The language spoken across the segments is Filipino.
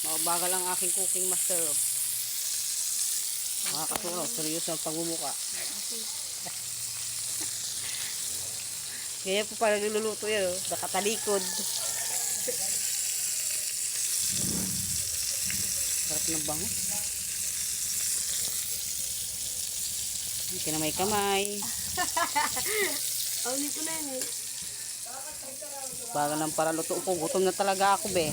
Mabagal ang aking cooking master. Nakakaturo, seryoso ang pagmumuka. Kaya po pala niluluto yan, oh. nakatalikod. Sarap ng bango. Kinamay-kamay. Auli ko na yun eh. Bagal ng para luto ko. Gutom na talaga ako, be.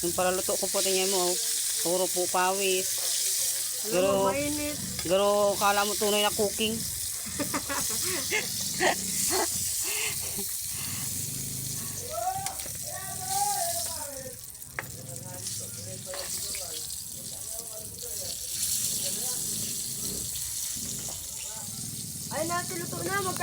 Yung palaluto ko po tingnan mo, oh. puro po pawis. Pero, pero kala mo tunay na cooking. Ay, natin luto na. Magka